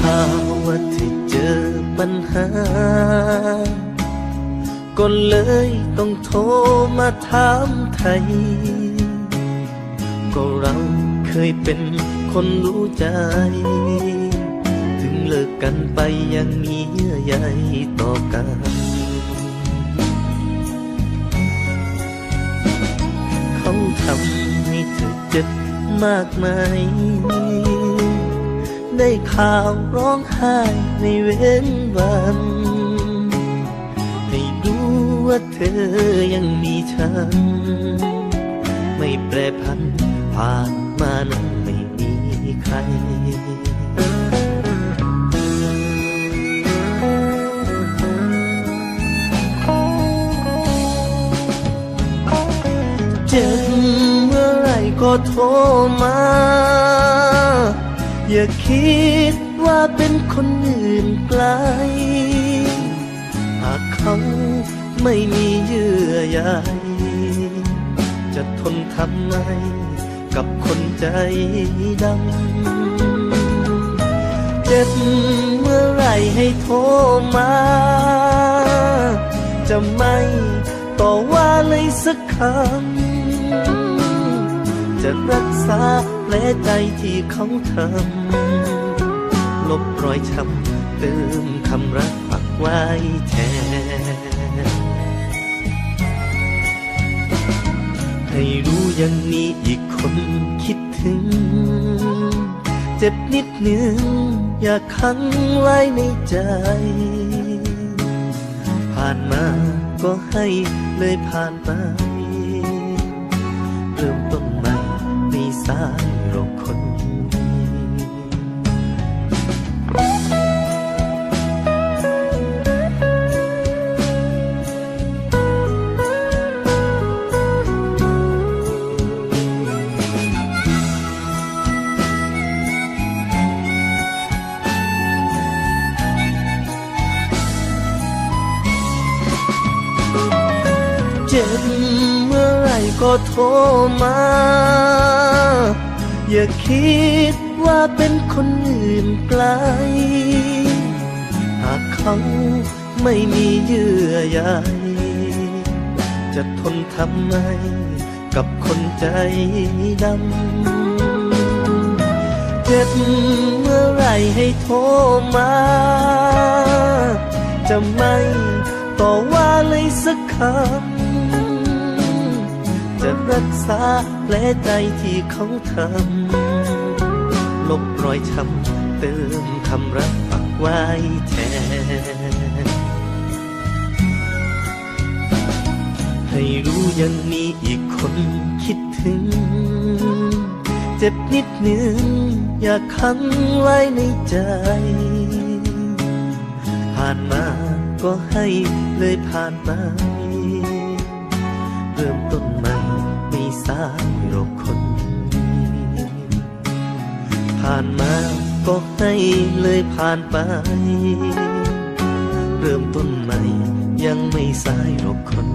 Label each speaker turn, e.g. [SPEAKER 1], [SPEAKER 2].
[SPEAKER 1] ข่าวว่าที่เจอปัญหา ก็เลยต้องโทรมาถามไทย ก็เราเคยเป็นคนรู้ใจ ถึงเลิกกันไปยังมีเยื่อใยต่อกันเขาทำให้เธอเจ็บมากมาย ได้ข่าวร้องไห้ในเว้นวัน ให้ดูว่าเธอยังมีฉัน ไม่แปรพันผ่านมานั้นไม่มีใครเจ็บเมื่อไรก็โทรมา อย่าคิดว่าเป็นคนอื่นไกล หากเขาไม่มีเยื่อใยจะทนทำไงกับคนใจดำ เจ็บเมื่อไรให้โทรมา จะไม่ต่อว่าเลยสักคำ จะรักษา ลใจที่เขาทำลบรอยช้ำเติมคำรักปักไว้แทนให้รู้ยังมีอีกคนคิดถึง เจ็บนิดหนึ่งอย่าขังไว้ในใจ ผ่านมาก็ให้เลยผ่านไป เริ่มต้นใหม่ในสาย โรคคนนี้เจ็บเมื่อไรก็โทรมา อย่าคิดว่าเป็นคนอื่นไกล หากเขาไม่มีเยื่อใยจะทนทำไมกับคนใจดำ เจ็บเมื่อไรให้โทรมา จะไม่ต่อว่าเลยสักคำ รักษาแผลใจที่เขาทำ ลบรอยช้ำเติมคำรักปักไว้แทน ให้รู้ยังมีอีกคนคิดถึง เจ็บนิดหนึ่งอย่าขังไว้ในใจ ผ่านมาก็ให้เลยผ่านไป ก็ให้เลยผ่านไป เริ่มต้นใหม่ยังไม่สายหรอกคน